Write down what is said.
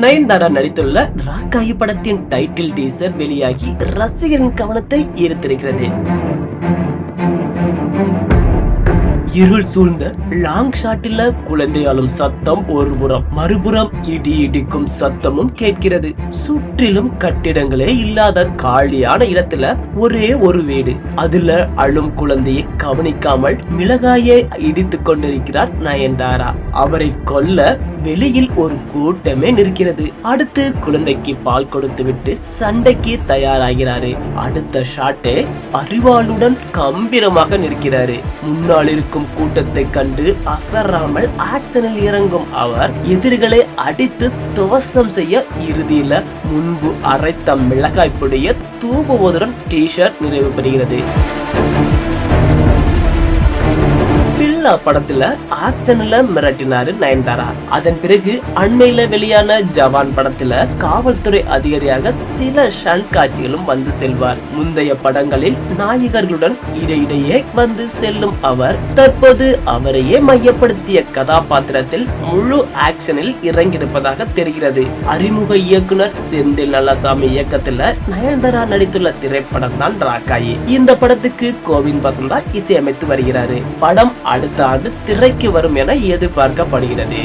நயன்தாரா நடித்துள்ள ராக்காயி படத்தின் title teaser வெளியாகி ரசிகரின் கவனத்தை ஈர்த்திருக்கிறது. இருள் சூழ்ந்த லாங் ஷாட்டில் குழந்தை சத்தம் ஒரு புறம் மறுபுறம் இடி இடிக்கும் சத்தமும் கேட்கிறது. சுற்றிலும் கட்டிடங்களே இல்லாத காலியான இடத்துல ஒரே ஒரு வீடு. அதுல அழும் குழந்தையை கவனிக்காமல் மிளகாயை இடித்துக் கொண்டிருக்கிறார் நயன்தாரா. அவரை கொல்ல வெளியில் ஒரு கூட்டமே நிற்கிறது. அடுத்து குழந்தைக்கு பால் கொடுத்து விட்டு சண்டைக்கு தயாராகிறாரு. அடுத்த ஷாட்டே அறிவாளுடன் கம்பீரமாக நிற்கிறாரு. முன்னால் இருக்கும் கூட்டத்தை கண்டு அசராமல் ஆக்சனில் இறங்கும் அவர் எதிரிகளை அடித்து துவசம் செய்ய இறுதியில முன்பு அரைத்த மிளகாய் பொடிய தூபுவதுடன் டி ஷர்ட் நிறைவு பெறுகிறது பில்லா படத்துல ஆக்சன்ல மிரட்டினாரு நயன்தாரா. அதன் பிறகு அண்மையில வெளியான ஜவான் படத்துல காவல்துறை அதிகாரியாக சில ஷன் காட்சிகளும் வந்து செல்வார். முந்தைய படங்களில் நாயகர்களுடன் இடையிடையே வந்து செல்லும் அவர் தற்போது அவரையே மையப்படுத்திய கதாபாத்திரத்தில் முழு ஆக்ஷனில் இறங்கியிருப்பதாக தெரிகிறது. அறிமுக இயக்குனர் செந்தில் நல்லாசாமி இயக்கத்துல நயன்தாரா நடித்துள்ள திரைப்படம் தான் ராக்காயி. இந்த படத்துக்கு கோவிந்த் வசந்தா இசையமைத்து வருகிறாரு. படம் அடுத்த அடுத்த ஆண்டு திரைக்கு வரும் என எதிர்பார்க்கப்படுகிறது.